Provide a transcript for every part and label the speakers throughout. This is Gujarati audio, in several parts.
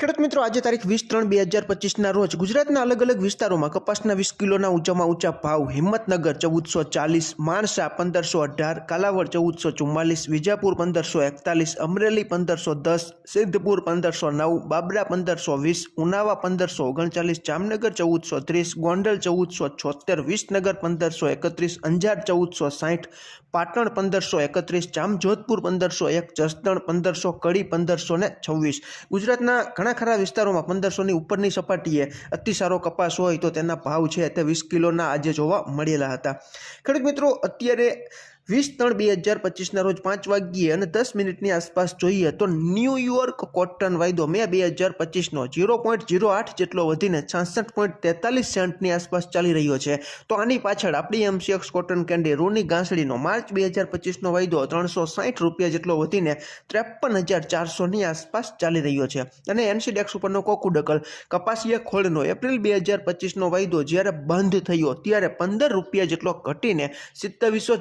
Speaker 1: ખેડૂત મિત્રો, આજે તારીખ વીસ ત્રણ બે હજાર પચીસના રોજ ગુજરાતના અલગ અલગ વિસ્તારોમાં કપાસના વીસ કિલોના ઊંચામાં ઊંચા ભાવ, હિંમતનગર ચૌદસો ચાલીસ, માણસા પંદરસો અઢાર, કાલાવડ ચૌદસો ચુમ્માલીસ, વિજાપુર પંદરસો એકતાલીસ, અમરેલી પંદરસો દસ, સિદ્ધપુર પંદરસો નવ, બાબરા પંદરસો વીસ, ઉનાવા પંદરસો ઓગણચાલીસ, જામનગર ચૌદસો ત્રીસ, ગોંડલ ચૌદસો છોતેર, વિસનગર પંદરસો એકત્રીસ, અંજાર ચૌદસો સાઠ પાટણ પંદરસો એકત્રીસ, જામજોધપુર પંદરસો એક, જસદણ પંદરસો, કડી પંદરસો ને છવ્વીસ. ગુજરાતના ઘણા ખરા વિસ્તારોમાં પંદરસોની ઉપરની સપાટીએ અતિસારો કપાસ હોય તો તેના ભાવ છે તે વીસ કિલોના આજે જોવા મળેલા હતા. ખેડૂત મિત્રો, અત્યારે વીસ ત્રણ બે હજાર પચીસના રોજ પાંચ વાગ્યે અને દસ મિનિટની આસપાસ જોઈએ તો ન્યૂયોર્ક કોટન વાયદો મે બે હજાર પચીસનો જીરો પોઈન્ટ જીરો આઠ જેટલો વધીને છાસઠ પોઈન્ટ તેતાલીસ સેન્ટની આસપાસ ચાલી રહ્યો છે. તો આની પાછળ આપણી એમસીએક્સ કોટન કેન્ડી રૂની ગાંસડીનો માર્ચ બે હજાર પચીસનો વાયદો ત્રણસો સાઠ રૂપિયા જેટલો વધીને ત્રેપન હજાર ચારસોની આસપાસ ચાલી રહ્યો છે. અને એનસીડેક્સ ઉપરનો કોકુડકલ કપાસિયા ખોળનો એપ્રિલ બે હજાર પચીસનો વાયદો જ્યારે બંધ થયો ત્યારે પંદર રૂપિયા જેટલો ઘટીને સિત્તાવીસો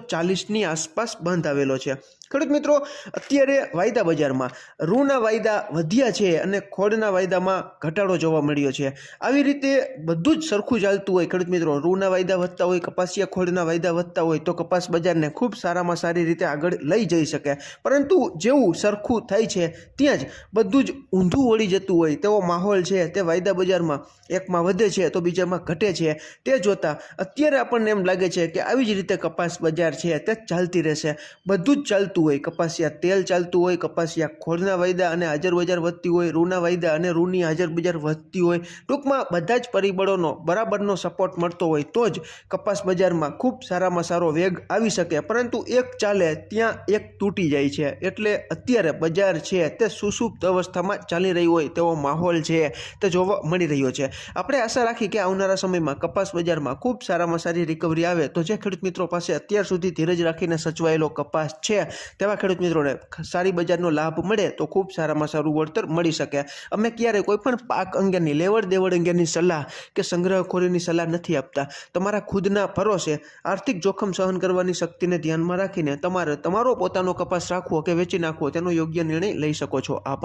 Speaker 1: ચાલીસની આસપાસ બંધ આવેલો છે. ખેડૂત મિત્રો, અત્યારે વાયદા બજારમાં રૂના વાયદા વધ્યા છે અને ખોડના વાયદામાં ઘટાડો જોવા મળ્યો છે. આવી રીતે બધું જ સરખું ચાલતું હોય ખેડૂત મિત્રો. રૂના વાયદા વધતા હોય, કપાસિયા ખોડના વાયદા વધતા હોય, તો કપાસ બજારને ખૂબ સારામાં સારી રીતે આગળ લઈ જઈ શકે. પરંતુ જેવું સરખું થાય છે, ત્યાં જ બધું જ ઊંધું વળી જતું હોય, તેવો માહોલ છે, તે વાયદા બજારમાં એકમાં વધે છે, તો બીજામાં ઘટે છે. તે જોતાં અત્યારે આપણને એમ લાગે છે કે આવી જ રીતે કપાસ બજાર છે, તે ચાલતી રહેશે. બધું જ ચાલતું હોય કપાસિયા તેલ ચાલતું હોય કપાસિયા ખોળના વાયદા અને હાજર બજાર વધતી હોય, રૂના વાયદા અને રૂની હાજર બજાર વધતી હોય, ટૂંકમાં બધા જ પરિબળોનો બરાબરનો સપોર્ટ મળતો હોય, તો જ કપાસ બજારમાં ખૂબ સારામાં સારો વેગ આવી શકે. પરંતુ એક ચાલે, ત્યાં એક તૂટી જાય છે. એટલે અત્યારે બજાર છે તે સુસુપ્ત અવસ્થામાં ચાલી રહી હોય તેવો માહોલ છે તે જોવા મળી રહ્યો છે. આપણે આશા રાખી કે આવનારા સમયમાં કપાસ બજારમાં ખૂબ સારામાં સારી રિકવરી આવે. તો જે ખેડૂત મિત્રો પાસે અત્યાર સુધી ધીરજ રાખીને સચવાયેલો કપાસ છે તેવા ખેડૂત મિત્રોને સારી બજારનો લાભ મળે તો ખૂબ સારામાં સારું વળતર મળી શકે. અમે ક્યારેય કોઈપણ પાક અંગેની, લેવડ દેવડ અંગેની સલાહ કે સંગ્રહખોરીની સલાહ નથી આપતા. તમારા ખુદના ભરોસે આર્થિક જોખમ સહન કરવાની શક્તિને ધ્યાનમાં રાખીને તમારે તમારો પોતાનો કપાસ રાખવો કે વેચી નાખવો તેનો યોગ્ય નિર્ણય લઈ શકો છો. આભાર.